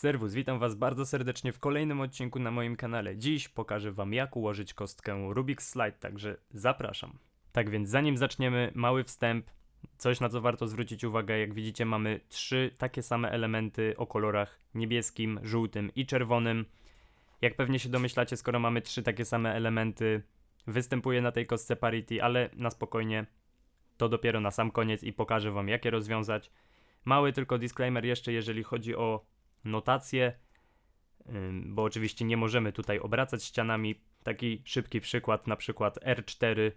Serwus, witam Was bardzo serdecznie w kolejnym odcinku na moim kanale. Dziś pokażę Wam jak ułożyć kostkę Rubik's Slide, także zapraszam. Tak więc zanim zaczniemy, mały wstęp, coś na co warto zwrócić uwagę. Jak widzicie mamy trzy takie same elementy o kolorach niebieskim, żółtym i czerwonym. Jak pewnie się domyślacie, skoro mamy trzy takie same elementy, występuje na tej kostce parity, ale na spokojnie, to dopiero na sam koniec i pokażę Wam jak je rozwiązać. Mały tylko disclaimer jeszcze, jeżeli chodzi o notacje, ym, bo oczywiście nie możemy tutaj obracać ścianami. Taki szybki przykład, na przykład R4.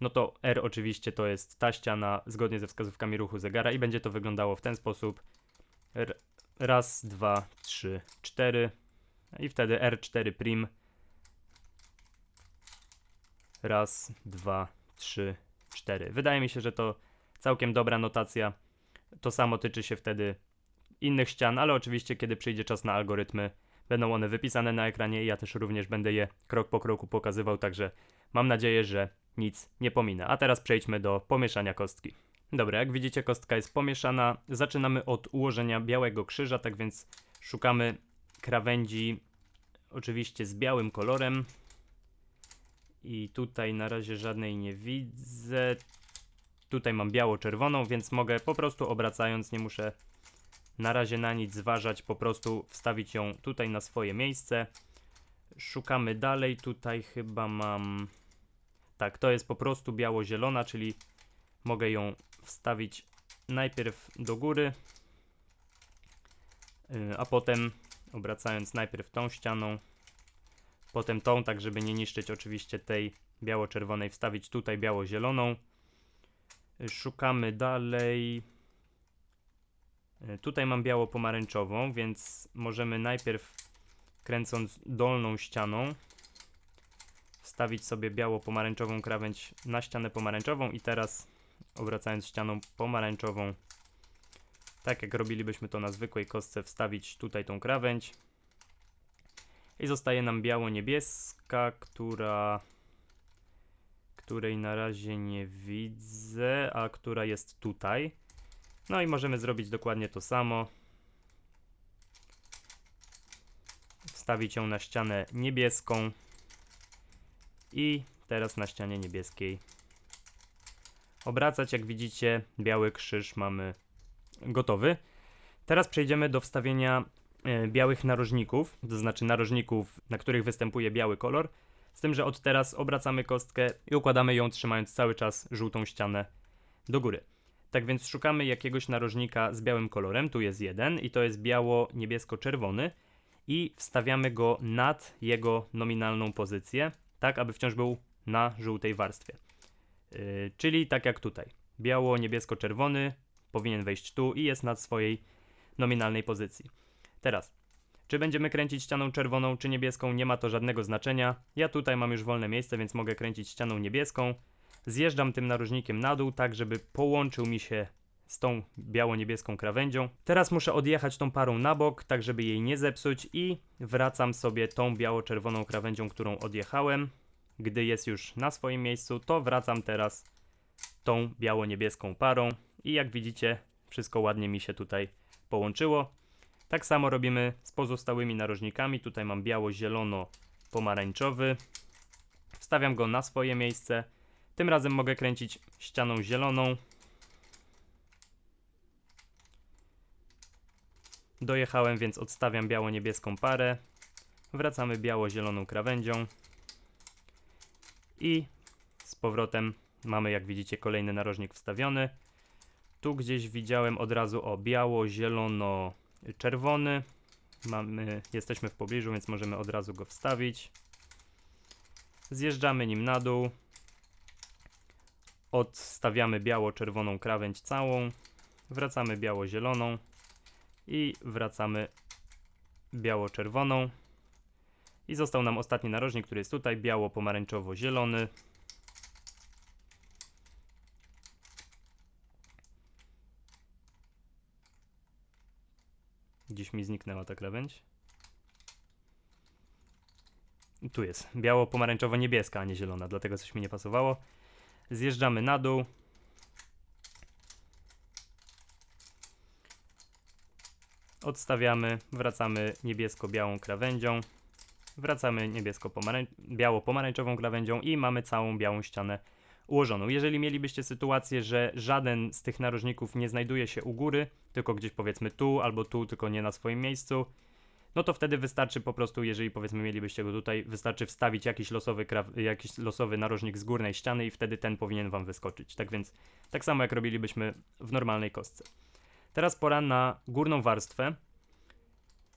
No to R oczywiście to jest ta ściana zgodnie ze wskazówkami ruchu zegara i będzie to wyglądało w ten sposób. R raz, dwa, trzy, cztery i wtedy R4 prim. Raz, dwa, trzy, cztery. Wydaje mi się, że to całkiem dobra notacja. To samo tyczy się wtedy innych ścian, ale oczywiście kiedy przyjdzie czas na algorytmy, będą one wypisane na ekranie i ja też również będę je krok po kroku pokazywał, także mam nadzieję, że nic nie pominę. A teraz przejdźmy do pomieszania kostki. Dobra, jak widzicie kostka jest pomieszana. Zaczynamy od ułożenia białego krzyża, tak więc szukamy krawędzi oczywiście z białym kolorem. I tutaj na razie żadnej nie widzę. Tutaj mam biało-czerwoną, więc mogę po prostu obracając, nie muszę na razie na nic zważać, po prostu wstawić ją tutaj na swoje miejsce. Szukamy dalej, tutaj chyba mam... Tak, to jest po prostu biało-zielona, czyli mogę ją wstawić najpierw do góry, yy, a potem obracając najpierw tą ścianą, potem tą, tak żeby nie niszczyć oczywiście tej biało-czerwonej, wstawić tutaj biało-zieloną. Yy, Szukamy dalej. E, Tutaj mam biało-pomarańczową, więc możemy najpierw kręcąc dolną ścianą wstawić sobie biało-pomarańczową krawędź na ścianę pomarańczową i teraz obracając ścianą pomarańczową tak jak robilibyśmy to na zwykłej kostce wstawić tutaj tą krawędź i zostaje nam biało-niebieska, która której na razie nie widzę, a która jest tutaj. No i możemy zrobić dokładnie to samo. Wstawić ją na ścianę niebieską. I teraz na ścianie niebieskiej obracać. Jak widzicie, biały krzyż mamy gotowy. Teraz przejdziemy do wstawienia e, białych narożników, to znaczy narożników, na których występuje biały kolor. Z tym, że od teraz obracamy kostkę i układamy ją trzymając cały czas żółtą ścianę do góry. Tak więc szukamy jakiegoś narożnika z białym kolorem. Tu jest jeden i to jest biało-niebiesko-czerwony. I wstawiamy go nad jego nominalną pozycję, tak aby wciąż był na żółtej warstwie. Yy, czyli tak jak tutaj. Biało-niebiesko-czerwony powinien wejść tu i jest nad swojej nominalnej pozycji. Teraz, czy będziemy kręcić ścianą czerwoną czy niebieską, nie ma to żadnego znaczenia. Ja tutaj mam już wolne miejsce, więc mogę kręcić ścianą niebieską. Zjeżdżam tym narożnikiem na dół, tak żeby połączył mi się z tą biało-niebieską krawędzią. Teraz muszę odjechać tą parą na bok, tak żeby jej nie zepsuć i wracam sobie tą biało-czerwoną krawędzią, którą odjechałem. Gdy jest już na swoim miejscu, to wracam teraz tą biało-niebieską parą i jak widzicie, wszystko ładnie mi się tutaj połączyło. Tak samo robimy z pozostałymi narożnikami. Tutaj mam biało-zielono-pomarańczowy. Wstawiam go na swoje miejsce. Tym razem mogę kręcić ścianą zieloną. Dojechałem, więc odstawiam biało-niebieską parę. Wracamy biało-zieloną krawędzią. I z powrotem mamy, jak widzicie, kolejny narożnik wstawiony. Tu gdzieś widziałem od razu o biało-zielono-czerwony. Jesteśmy w pobliżu, więc możemy od razu go wstawić. Zjeżdżamy nim na dół. Odstawiamy biało-czerwoną krawędź całą. Wracamy biało-zieloną. I wracamy biało-czerwoną. I został nam ostatni narożnik, który jest tutaj, biało-pomarańczowo-zielony. Gdzieś mi zniknęła ta krawędź. Tu jest. Biało-pomarańczowo-niebieska, a nie zielona, dlatego coś mi nie pasowało. Zjeżdżamy na dół. odstawiamy, wracamy niebiesko-białą krawędzią, wracamy niebiesko-biało-pomarańczową krawędzią i mamy całą białą ścianę ułożoną. Jeżeli mielibyście sytuację, że żaden z tych narożników nie znajduje się u góry, tylko gdzieś powiedzmy tu albo tu, tylko nie na swoim miejscu, no to wtedy wystarczy po prostu, jeżeli powiedzmy mielibyście go tutaj, wystarczy wstawić jakiś losowy, jakiś losowy narożnik z górnej ściany i wtedy ten powinien wam wyskoczyć. Tak więc, tak samo jak robilibyśmy w normalnej kostce. Teraz pora na górną warstwę.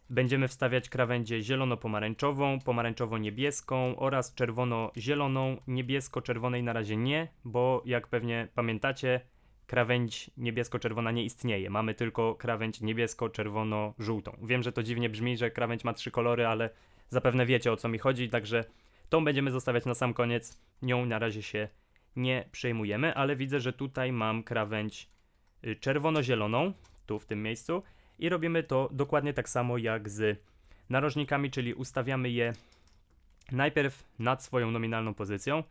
Będziemy wstawiać krawędzie zielono-pomarańczową, pomarańczowo-niebieską oraz czerwono-zieloną. Niebiesko-czerwonej na razie nie, bo jak pewnie pamiętacie, krawędź niebiesko-czerwona nie istnieje. Mamy tylko krawędź niebiesko-czerwono-żółtą. Wiem, że to dziwnie brzmi, że krawędź ma trzy kolory, ale zapewne wiecie o co mi chodzi, także tą będziemy zostawiać na sam koniec. Nią na razie się nie przejmujemy, ale widzę, że tutaj mam krawędź y, czerwono-zieloną, tu w tym miejscu, i robimy to dokładnie tak samo jak z narożnikami, czyli ustawiamy je najpierw nad swoją nominalną pozycją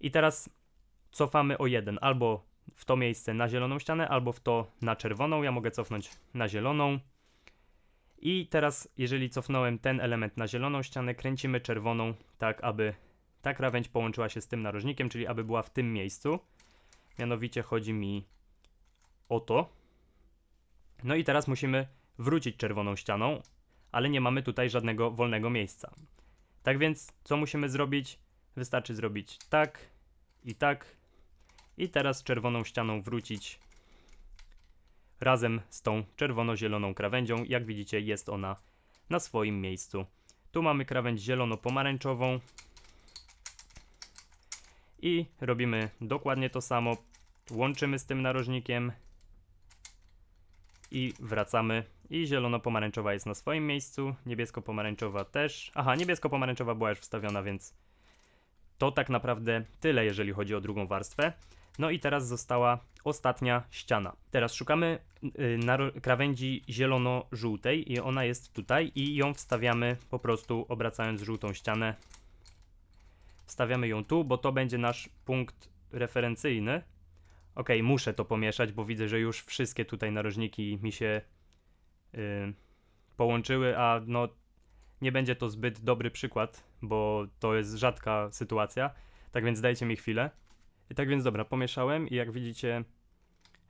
i teraz cofamy o jeden, albo w to miejsce na zieloną ścianę, albo w to na czerwoną. Ja mogę cofnąć na zieloną. I teraz, jeżeli cofnąłem ten element na zieloną ścianę, kręcimy czerwoną, tak aby ta krawędź połączyła się z tym narożnikiem, czyli aby była w tym miejscu. Mianowicie chodzi mi o to. No i teraz musimy wrócić czerwoną ścianą, ale nie mamy tutaj żadnego wolnego miejsca. Tak więc, co musimy zrobić? Wystarczy zrobić tak i tak. I teraz czerwoną ścianą wrócić razem z tą czerwono-zieloną krawędzią. Jak widzicie, jest ona na swoim miejscu. Tu mamy krawędź zielono-pomarańczową. I robimy dokładnie to samo. Łączymy z tym narożnikiem i wracamy. I zielono-pomarańczowa jest na swoim miejscu, niebiesko-pomarańczowa też. Aha, niebiesko-pomarańczowa była już wstawiona, więc to tak naprawdę tyle, jeżeli chodzi o drugą warstwę. No i teraz została ostatnia ściana. Teraz szukamy y, naro- krawędzi zielono-żółtej i ona jest tutaj i ją wstawiamy po prostu obracając żółtą ścianę. Wstawiamy ją tu, bo to będzie nasz punkt referencyjny. Ok, muszę to pomieszać, bo widzę, że już wszystkie tutaj narożniki mi się y, połączyły, a no nie będzie to zbyt dobry przykład, bo to jest rzadka sytuacja. Tak więc dajcie mi chwilę. Tak więc dobra, pomieszałem i jak widzicie,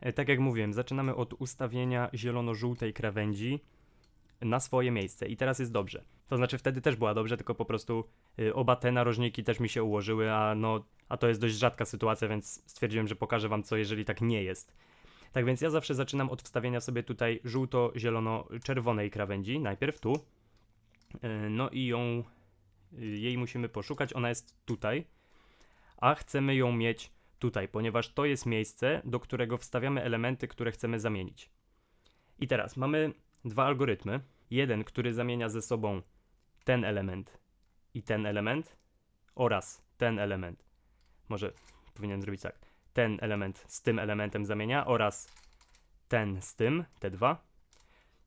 e, tak jak mówiłem, zaczynamy od ustawienia zielono-żółtej krawędzi na swoje miejsce i teraz jest dobrze. To znaczy wtedy też była dobrze, tylko po prostu y, oba te narożniki też mi się ułożyły, a no, a to jest dość rzadka sytuacja, więc stwierdziłem, że pokażę wam co, jeżeli tak nie jest. Tak więc ja zawsze zaczynam od wstawienia sobie tutaj żółto-zielono-czerwonej krawędzi, najpierw tu, Y, no i ją, y, jej musimy poszukać, ona jest tutaj, a chcemy ją mieć tutaj, ponieważ to jest miejsce, do którego wstawiamy elementy, które chcemy zamienić. I teraz mamy dwa algorytmy. Jeden, który zamienia ze sobą ten element i ten element oraz ten element. Może powinienem zrobić tak. Ten element z tym elementem zamienia oraz ten z tym, te dwa.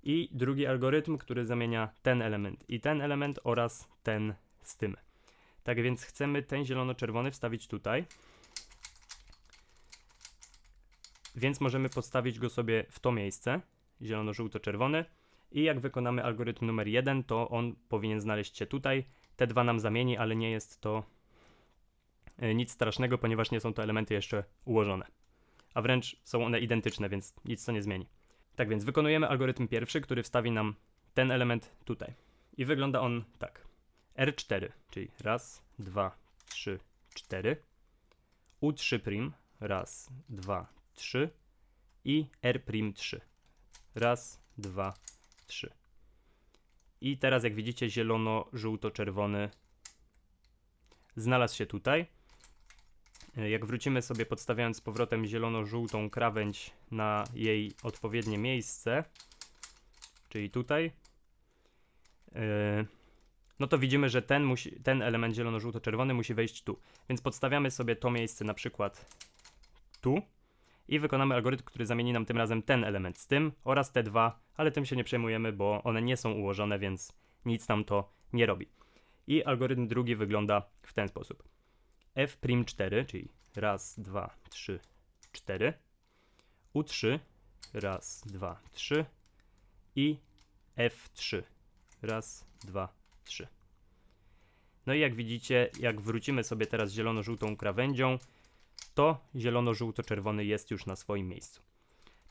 I drugi algorytm, który zamienia ten element i ten element oraz ten z tym. Tak więc chcemy ten zielono-czerwony wstawić tutaj. Więc możemy podstawić go sobie w to miejsce, zielono-żółto-czerwony. I jak wykonamy algorytm numer jeden, to on powinien znaleźć się tutaj. Te dwa nam zamieni, ale nie jest to e, nic strasznego, ponieważ nie są to elementy jeszcze ułożone. A wręcz są one identyczne, więc nic to nie zmieni. Tak więc wykonujemy algorytm pierwszy, który wstawi nam ten element tutaj. I wygląda on tak. R4, czyli raz, dwa, trzy, cztery. U3', raz, dwa, trzy. I R'3. Raz, dwa, trzy. I teraz jak widzicie zielono-żółto-czerwony znalazł się tutaj. E, Jak wrócimy sobie podstawiając z powrotem zielono-żółtą krawędź na jej odpowiednie miejsce, czyli tutaj, e, no to widzimy, że ten, musi, ten element zielono-żółto-czerwony musi wejść tu. Więc podstawiamy sobie to miejsce na przykład tu i wykonamy algorytm, który zamieni nam tym razem ten element z tym oraz te dwa, ale tym się nie przejmujemy, bo one nie są ułożone, więc nic nam to nie robi. I algorytm drugi wygląda w ten sposób. F'4, czyli raz, dwa, trzy, cztery. U3, raz, dwa, trzy. I F3. Raz, dwa, trzy. No i jak widzicie, jak wrócimy sobie teraz zielono-żółtą krawędzią, to zielono-żółto-czerwony jest już na swoim miejscu.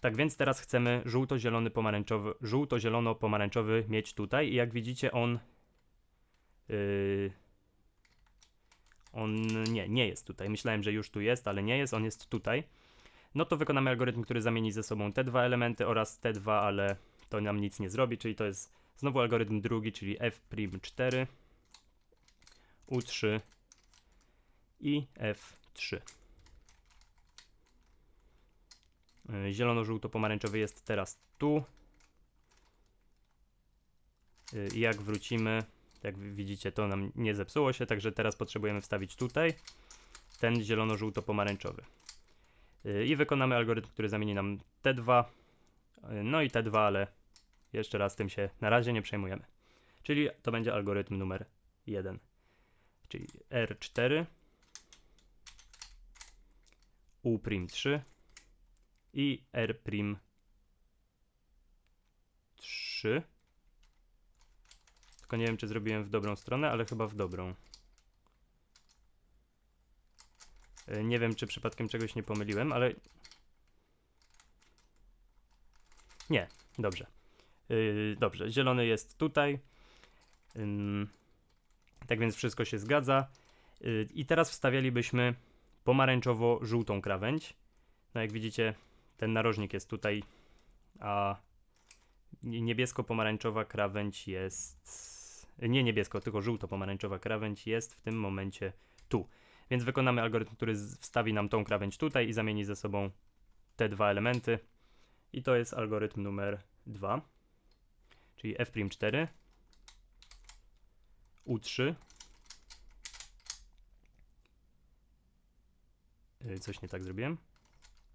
Tak więc teraz chcemy żółto-zielony pomarańczowy, żółto-zielono-pomarańczowy mieć tutaj i jak widzicie on yy, on nie, nie jest tutaj. Myślałem, że już tu jest, ale nie jest, on jest tutaj. No to wykonamy algorytm, który zamieni ze sobą te dwa elementy oraz te dwa, ale to nam nic nie zrobi, czyli to jest znowu algorytm drugi, czyli F'4, U3 i F3. Y, Zielono-żółto-pomarańczowy jest teraz tu. Y, I jak wrócimy, jak wi- widzicie, to nam nie zepsuło się, także teraz potrzebujemy wstawić tutaj ten zielono-żółto-pomarańczowy. Y, I wykonamy algorytm, który zamieni nam te dwa, y, no i te dwa, ale jeszcze raz tym się na razie nie przejmujemy. Czyli to będzie algorytm numer 1. Czyli R4, U'3 i R'3. Tylko nie wiem, czy zrobiłem w dobrą stronę, ale chyba w dobrą. E, Nie wiem, czy przypadkiem czegoś nie pomyliłem, ale. Nie, dobrze. Yy, dobrze, zielony jest tutaj. Tak więc wszystko się zgadza. Yy, I teraz wstawialibyśmy pomarańczowo-żółtą krawędź. No jak widzicie, ten narożnik jest tutaj, a nie- niebiesko-pomarańczowa krawędź jest. Nie niebiesko, tylko żółto-pomarańczowa krawędź jest w tym momencie tu. Więc wykonamy algorytm, który wstawi nam tą krawędź tutaj i zamieni ze sobą te dwa elementy. I to jest algorytm numer 2, czyli F'4, U3. Yy, Coś nie tak zrobiłem.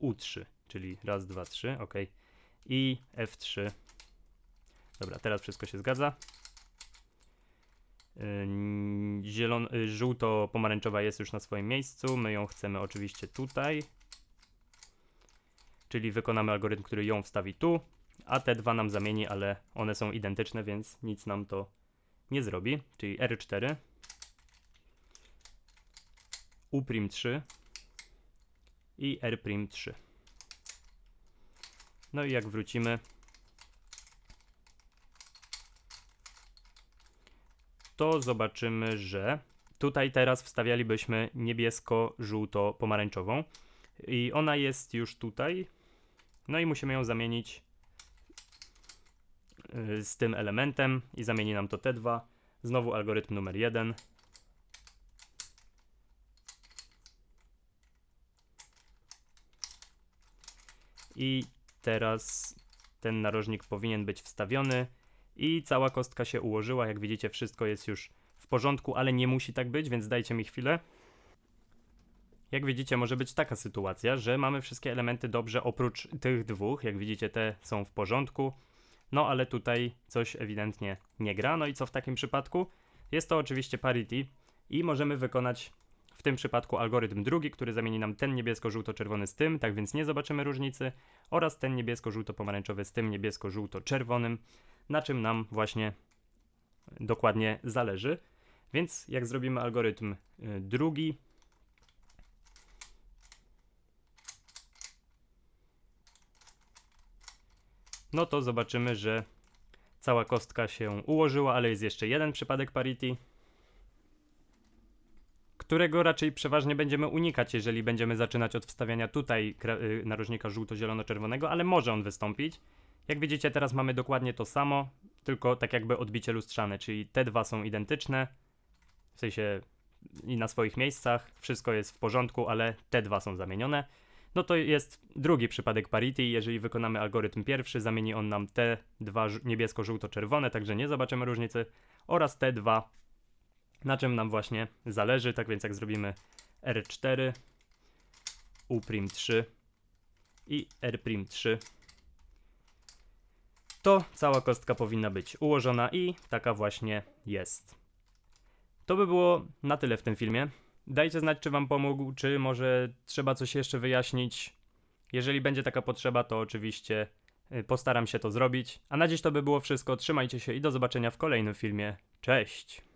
U3, czyli raz, dwa, trzy, ok. I F3. Dobra, teraz wszystko się zgadza. Ym, Zielon, y, żółto-pomarańczowa jest już na swoim miejscu. My ją chcemy oczywiście tutaj. Czyli wykonamy algorytm, który ją wstawi tu, a te dwa nam zamieni, ale one są identyczne, więc nic nam to nie zrobi. Czyli R4, U'3 i R'3. No i jak wrócimy, to zobaczymy, że tutaj teraz wstawialibyśmy niebiesko-żółto-pomarańczową i ona jest już tutaj. No i musimy ją zamienić z tym elementem i zamieni nam to te dwa. Znowu algorytm numer jeden. I teraz ten narożnik powinien być wstawiony i cała kostka się ułożyła. Jak widzicie, wszystko jest już w porządku, ale nie musi tak być, więc dajcie mi chwilę. Jak widzicie, może być taka sytuacja, że mamy wszystkie elementy dobrze oprócz tych dwóch. Jak widzicie, te są w porządku. No ale tutaj coś ewidentnie nie gra. No i co w takim przypadku? Jest to oczywiście parity i możemy wykonać w tym przypadku algorytm drugi, który zamieni nam ten niebiesko-żółto-czerwony z tym, tak więc nie zobaczymy różnicy, oraz ten niebiesko-żółto-pomarańczowy z tym niebiesko-żółto-czerwonym, na czym nam właśnie dokładnie zależy. Więc jak zrobimy algorytm y, drugi, no to zobaczymy, że cała kostka się ułożyła, ale jest jeszcze jeden przypadek parity, którego raczej przeważnie będziemy unikać, jeżeli będziemy zaczynać od wstawiania tutaj y, narożnika żółto-zielono-czerwonego, ale może on wystąpić. Jak widzicie, teraz mamy dokładnie to samo, tylko tak jakby odbicie lustrzane, czyli te dwa są identyczne, w sensie i na swoich miejscach, wszystko jest w porządku, ale te dwa są zamienione. No to jest drugi przypadek parity. Jeżeli wykonamy algorytm pierwszy, zamieni on nam te dwa niebiesko-żółto-czerwone, także nie zobaczymy różnicy, oraz te dwa, na czym nam właśnie zależy. Tak więc jak zrobimy R4, U'3 i R'3, to cała kostka powinna być ułożona i taka właśnie jest. To by było na tyle w tym filmie. Dajcie znać, czy Wam pomógł, czy może trzeba coś jeszcze wyjaśnić. Jeżeli będzie taka potrzeba, to oczywiście Y, Postaram się to zrobić. A na dziś to by było wszystko. Trzymajcie się i do zobaczenia w kolejnym filmie. Cześć!